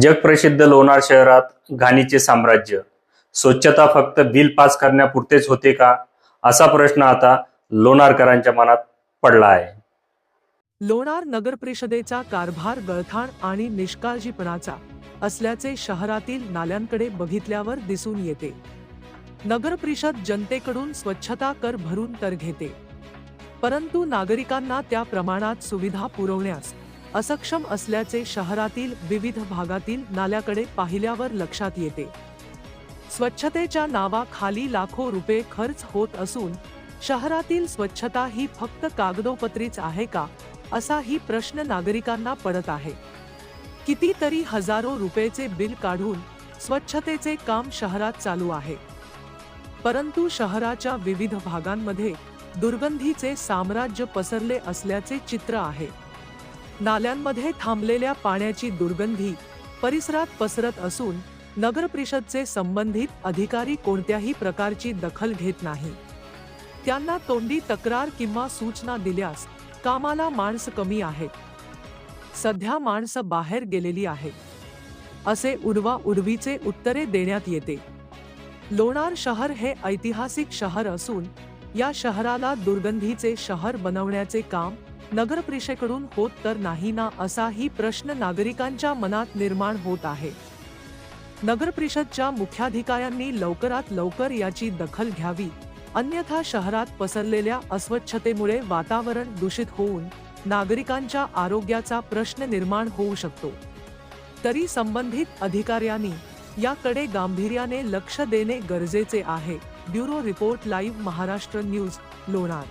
जगप्रसिद्ध लोणार शहरात घाणीचे साम्राज्य. स्वच्छता फक्त बिल पास करण्यापुरतेच होते का? असा प्रश्न आता लोणारकरांच्या मनात पडला आहे. लोणार नगर परिषदेचा कारभार गळथाण आणि निष्काळजीपणाचा असल्याचे शहरातील नाल्यांकडे बघितल्यावर दिसून येते. नगरपरिषद जनतेकडून स्वच्छता कर भरून तर घेते. परंतु नागरिकांना त्या प्रमाणात सुविधा पुरवण्यास असक्षम असल्याचे शहरातील विविध भागातील नाल्याकडे पाहिल्यावर लक्षात येते. स्वच्छतेच्या नावाखाली लाखो रुपये खर्च होत असून शहरातील स्वच्छता ही फक्त कागदोपत्रीच आहे का असाही प्रश्न नागरिकांना पडत आहे. कितीतरी हजारो रुपयेचे बिल काढून स्वच्छतेचे काम शहरात चालू आहे. परंतु शहराच्या विविध भागांमध्ये दुर्गंधीचे साम्राज्य पसरले असल्याचे चित्र आहे. नाल्यांमध्ये थांबलेल्या पाण्याची दुर्गंधी परिसरात पसरत असून नगरपरिषदचे संबंधित अधिकारी कोणत्याही प्रकारची दखल घेत नाही. त्यांना तोंडी तक्रार किंवा सूचना दिल्यास कामाला माणसं कमी आहेत. सध्या माणसं बाहेर गेलेली आहेत. असे उडवा उडवीचे उत्तरे देण्यात येते. लोणार शहर हे ऐतिहासिक शहर असून या शहराला दुर्गंधीचे शहर बनवण्याचे काम नगरपरिषदेकडून होत तर नाही ना असाही प्रश्न नागरिकांच्या मनात निर्माण होत आहे. नगरपरिषदच्या मुख्याधिकाऱ्यांनी लवकरात लवकर याची दखल घ्यावी. अन्यथा शहरात पसरलेल्या अस्वच्छतेमुळे वातावरण दूषित होऊन नागरिकांच्या आरोग्याचा प्रश्न निर्माण होऊ शकतो. तरी संबंधित अधिकाऱ्यांनी याकडे गांभीर्याने लक्ष देणे गरजेचे आहे. Bureau report live Maharashtra news Lonar.